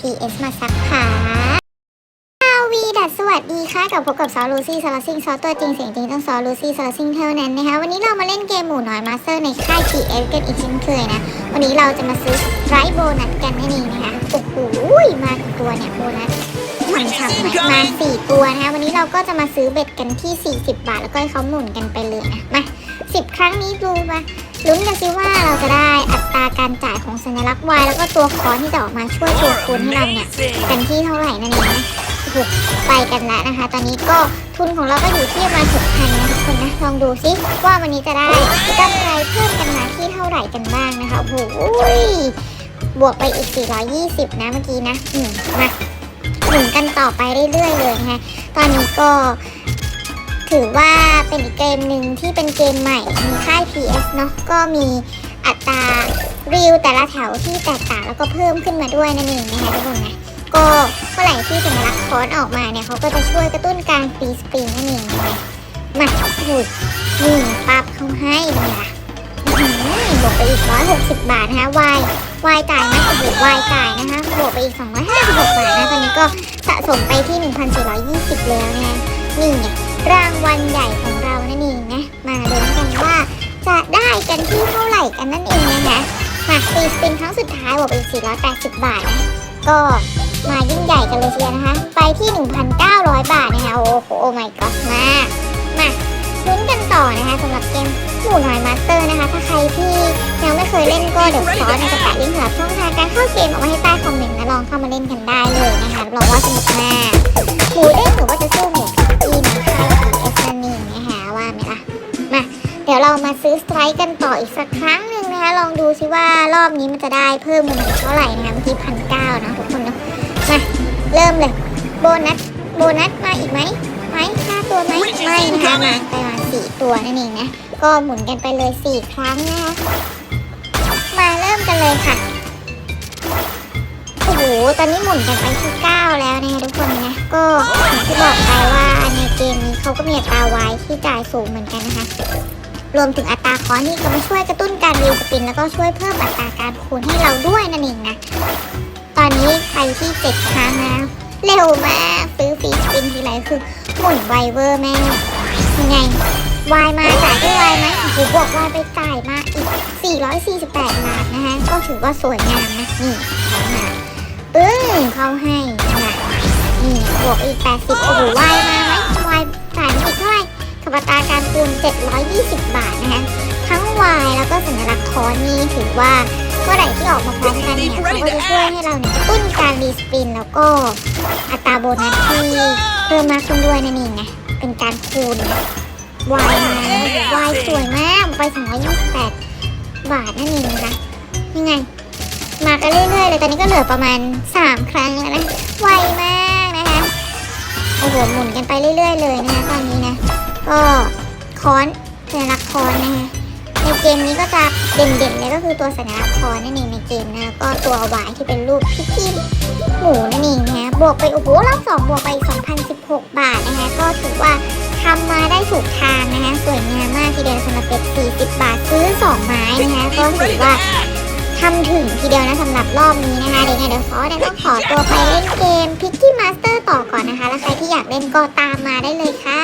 PS มาสักขาวีดัสสวัสดีค่ะกับพบกับซอลูซี่ซาลซิงซอตัวจริงเสียงจริงต้องซอลูซี่ซาลซิงเท่านั้นนะคะวันนี้เรามาเล่นเกมหมูน้อยมาสเตอร์ในค่าย PS กันอีกเช่นเคยนะ วันนี้เราจะมาซื้อไรโบนัสกันนั่นเองนะคะโอ้โหมาตัวเนี่ยโบนัสฉ่ำๆไหมมาสี่ตัวนะคะวันนี้เราก็จะมาซื้อเบ็ดกันที่ 40 บาท แล้วก็ให้เขาหมุนกันไปเลยนะมา10 ครั้งนี้ดูมา ลุ้นกันสิว่าเราจะได้อัตราการจ่ายของสัญลักษณ์ Y แล้วก็ตัวคอนที่จะออกมาช่วยตัวคูณให้เราเนี่ยกันที่เท่าไหร่นั่นเองนะโอ้โหไปกันแล้วนะคะ ตอนนี้ก็ทุนของเราก็อยู่ที่ประมาณหกพันนะทุกคนนะลองดูซิว่าวันนี้จะได้กำไรเพิ่มกันมาที่เท่าไหร่กันบ้างนะคะโอ้โหบวกไปอีก 420 นะเมื่อกี้นะอืมมาหมุนกันต่อไปเรื่อยๆเลยนะคะตอนนี้ก็ ถือว่าเป็นอีกเกมหนึ่งที่เป็นเกมใหม่ มีค่าย PS เนาะก็มีอัตรารีวแต่ละแถวที่แตกต่างแล้วก็เพิ่มขึ้นมาด้วยนั่นเองนะคะทุกคนนะก็เมื่อไหร่ที่สัญลักษณ์คอนออกมาเนี่ยเขาก็จะช่วยกระตุ้นการฟรีสปริงนั่นเองนะคะมาหุดนี่ปั๊บเขาให้เลยล่ะบวกไปอีก 160 บาทนะคะวายวายจ่ายไหมโอ้โหวายจ่ายนะคะบวกไปอีก 256 บาทนะตอนนี้ก็สะสมไปที่ 1,420 แล้วนะคะนี่ไง รางวัลใหญ่ของเรานั่นเองนะ มาดูกันว่าจะได้กันที่เท่าไหร่กันนั่นเองนะคะมาตีสปินครั้งสุดท้ายบวกไปอีก480 บาทนะก็มายิ่งใหญ่กันเลยทีเดียนะคะ ไปที่ 1,900 บาทนะคะ โอ้โห โอ้ my god มามาลุ้นกันต่อนะคะสำหรับเกมหมูน้อยมาสเตอร์นะคะ ถ้าใครที่ยังไม่เคยเล่นก็เดี๋ยวซอสจะแปะลิงก์สำหรับช่องทางการเข้าเกมเอาไว้ให้ใต้คอมเมนต์นะลองเข้ามาเล่นกันได้เลยนะคะรับรองว่าสนุกมาก เดี๋ยวเรามาซื้อสไตร์กันต่ออีกสักครั้งหนึ่งนะคะ ลองดูซิว่ารอบนี้มันจะได้เพิ่มเงินอีกเท่าไหร่นะคะเมื่อกี้พันเก้านะทุกคนเนาะมาเริ่มเลย โบนัสโบนัสมาอีกไหมไหมห้าตัวไหมไม่นะคะมาไปมาสี่ตัวนั่นเองนะ ก็หมุนกันไปเลยสี่ครั้งนะคะมาเริ่มกันเลยค่ะโอ้โห ตอนนี้หมุนกันไปที่เก้าแล้วนะคะทุกคนนะ ก็อย่างที่บอกไปว่าในเกมนี้เขาก็มีอัตราไว้ที่จ่ายสูงเหมือนกันนะคะ รวมถึงอัตราคอนนี่ก็มาช่วยกระตุ้นการรีสปิน แล้วก็ช่วยเพิ่มอัตราการคูณให้เราด้วยนั่นเองนะ ตอนนี้ไปที่เจ็ดครั้งแล้วเร็วมากซื้อฟรีสปินทีไรคือหมุนไวเวอร์แม่ยังไงวายมาจ่ายด้วยวายไหมโอ้โหบวกวายไปจ่ายมาอีก 448 บาทนะคะ ก็ถือว่าสวยงามนะ นี่เขามาปึ้งเขาให้นะนี่บวกอีก 80 โอ้โหวายมา อัตราการคูณ 720 บาทนะคะทั้งวายแล้วก็สัญลักษณ์คอนนี่ถือว่าเมื่อไหร่ที่ออกมาพร้อมกันเนี่ยเขาก็จะช่วยให้เราเนี่ยกระตุ้นการรีสปินแล้วก็อัตราโบนัสที่เพิ่มมากขึ้นด้วยนั่นเองไงเป็นการคูณวายมาวายสวยมากไป228 บาทนั่นเองนะคะยังไง มากันเรื่อยๆเลยตอนนี้ก็เหลือประมาณ 3 ครั้งแล้วนะไวมากนะคะโอ้โหหมุนกันไปเรื่อย ๆ เลยนะคะตอนนี้นะ ก็คอนสัญลักษณ์คอนนะคะในเกมนี้ก็จะเด่นๆเลยก็คือตัวสัญลักษณ์คอนนั่นเองในเกมนะก็ตัววายที่เป็นรูปพี่พี่หมูนั่นเองนะบวกไปโอ้โหรอบสองบวกไป 2,016 บาทนะคะก็ถือว่าทำมาได้ถูกทางนะคะสวยงามมากทีเดียวสำหรับเป็ด40 บาทซื้อ 2 ไม้นะคะก็ถือว่าทำถึงทีเดียวนะสำหรับรอบนี้นะคะเดี๋ยวไงเดี๋ยวซอเนี่ยต้องขอตัวไปเล่นเกมพิกกี้มาสเตอร์ต่อก่อนนะคะ แล้วใครที่อยากเล่นก็ตามมาได้เลยค่ะ